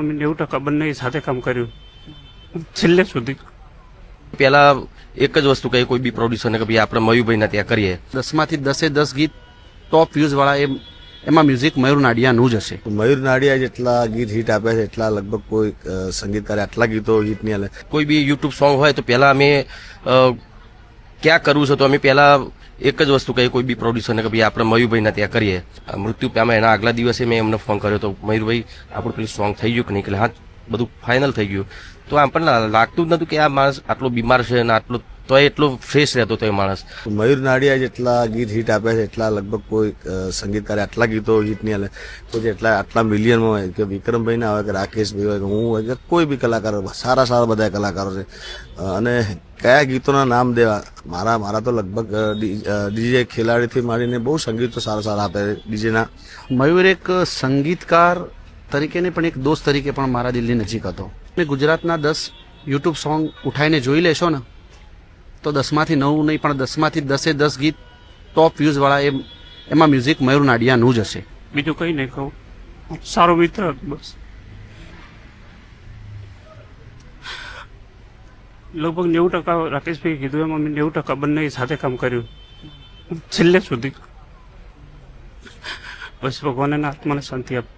સ્ટુડિયોમાં મેં નેવું ટકા બંને સાથે કામ કર્યું. છેલ્લે સુધી. પહેલાં એક જ વસ્તુ કહીએ કોઈ બી પ્રોડ્યુસરને કે ભાઈ આપણે મયુભાઈના ત્યાં કરીએ. દસમાંથી દસે દસ ગીત ટોપ વ્યૂઝ વાળા એ એમાં મ્યુઝિક મયુર નાડિયાનું જ હશે. મયુર નાડિયા જેટલા ગીત હિટ આપ્યા છે એટલા લગભગ કોઈ સંગીતકાર સંગીતકારે આટલા ગીતો હિટ નહીં આલે કોઈ બી યુટ્યુબ સોંગ હોય તો પહેલા અમે ક્યાં કરવું છે તો અમે પહેલા એક જ વસ્તુ કહી, કોઈ બી પ્રોડ્યુસરને કે ભાઈ આપણે મયુરભાઈના ત્યાં કરીએ. મૃત્યુ પામે એના આગલા દિવસે મેં એમને ફોન કર્યો તો મયુરભાઈ, આપણું પેલું સોંગ થઈ ગયું કે નહીં? એટલે હા, બધું ફાઇનલ થઈ ગયું. તો આમ પણ લાગતું જ નહોતું કે આ માણસ આટલો બીમાર છે અને આટલો તો એટલું ફ્રેશ રહેતો હતો એ માણસ. મયુર નાડિયા જેટલા ગીત હિટ આપ્યા છે એટલા લગભગ કોઈ સંગીતકાર આટલા ગીતો હિટ નહીં આલે કોઈ જેટલા આટલા મિલિયનમાં હોય કે વિક્રમભાઈ ના હોય કે રાકેશભાઈ હોય કે હું હોય કે કોઈ બી કલાકારો સારા સારા બધા કલાકારો છે. અને કયા ગીતોના નામ દેવા? મારા મારા તો લગભગ ડીજે ખેલાડીથી માંડીને બહુ સંગીતો સારા સારા આપે ડીજેના. મયુર એક સંગીતકાર તરીકે નહીં પણ એક દોસ્ત તરીકે પણ મારા દિલની નજીક હતો. મેં ગુજરાતના દસ યુટ્યુબ સોંગ ઉઠાઈને જોઈ લેશો ને તો દસમાંથી નવ નહીં, પણ દસમાંથી દસે દસ ગીત ટોપ વ્યૂઝવાળા એ એમાં મ્યુઝિક મયુર નાડિયાનું જ હશે. બીજું કંઈ નહીં કહું. સારો મિત્ર, બસ. લગભગ નેવું ટકા રાકેશભાઈ કીધું એમાં મેં નેવું ટકા બંને સાથે કામ કર્યું. છેલ્લે સુધી. બસ ભગવાનના આત્માને શાંતિ આપે